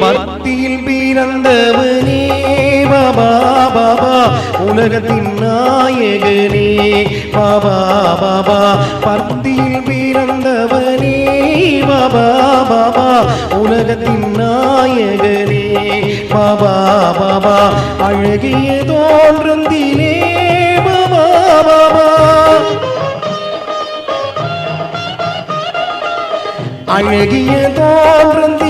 பந்தியில் பிறந்தவனே பாபா பாபா உலகத்தின் நாயகனே பாபா பாபா. பந்தியில் பிறந்தவனே பாபா பாபா உலகத்தின் நாயகனே பாபா பாபா. அழகிய தோன்றந்திலே பாபா பாபா. அழகிய தோன்றந்தி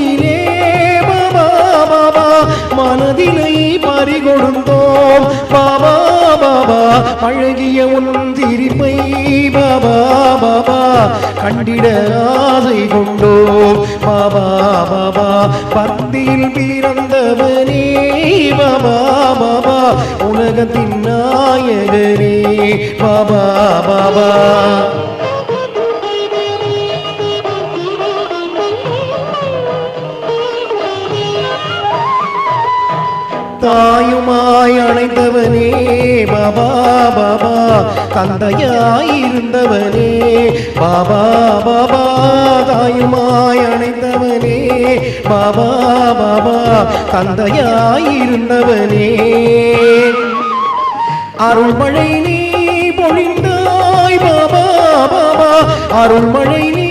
மனதினை பறிகொடுந்தோம் பாபா பாபா அழகிய உன் திரிப்பை பாபா பாபா கண்டிட ஆசை கொண்டோம். பாபா பாபா பந்தியில் பிறந்தவனே பாபா பாபா உலகத்தின் நாயகனே பாபா பாபா. தாயுமாய் அணைந்தவனே பாபா பாபா. தந்தையாயிருந்தவனே பாபா பாபா. தாயுமாய் அணைந்தவனே பாபா பாபா. தந்தையாயிருந்தவனே அருள்மழை நீ பொழிந்தாய் பாபா பாபா. அருள்மழை நீ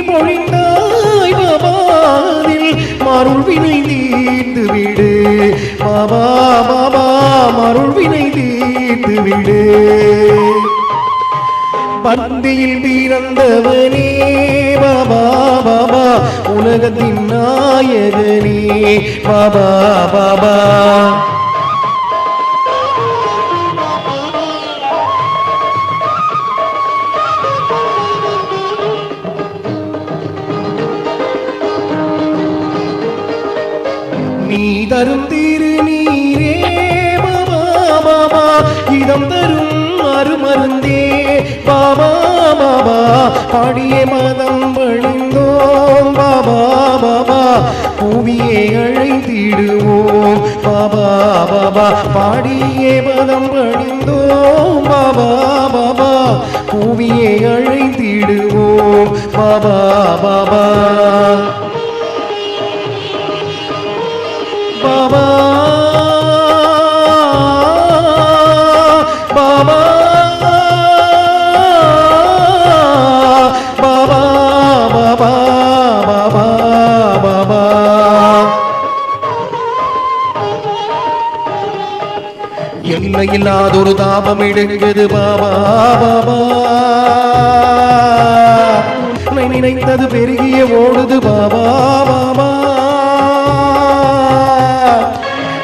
பொழிந்தாய் பாபாவில் அதில் மருள் விடு பந்தியில் பிறந்தவனே பாபா பாபா உலகத்தின் நாயகனே பாபா பாபா. நீ தரும் திருநீரே ஆயுதம் தரும் அருமருந்தே பாபா பாபா பாடிய மதம் வழிந்தோம். பாபா பாபா பூமியை அழைத்திடுவோம். பாபா பாபா பாடிய மதம் வழிந்தோம். பாபா பாபா பூமியை அழைத்திடுவோம். பாபா பாபா. எல்லையில்லாதொரு தாபம் எடுக்குது பாபா பாபா. நினைத்தது பெருகிய ஓடுது பாபா பாபா.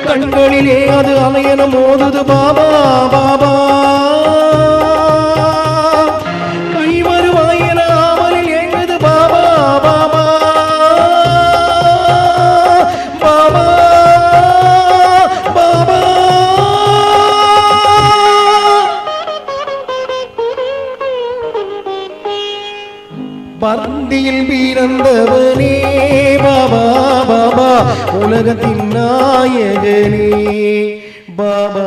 கண்களிலே அது அலையன மோதுது பாபா பாபா. பந்தியில் பிறந்தவனே. பாபா பாபா உலகத்தின் நாயகனே. பாபா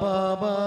பாபா.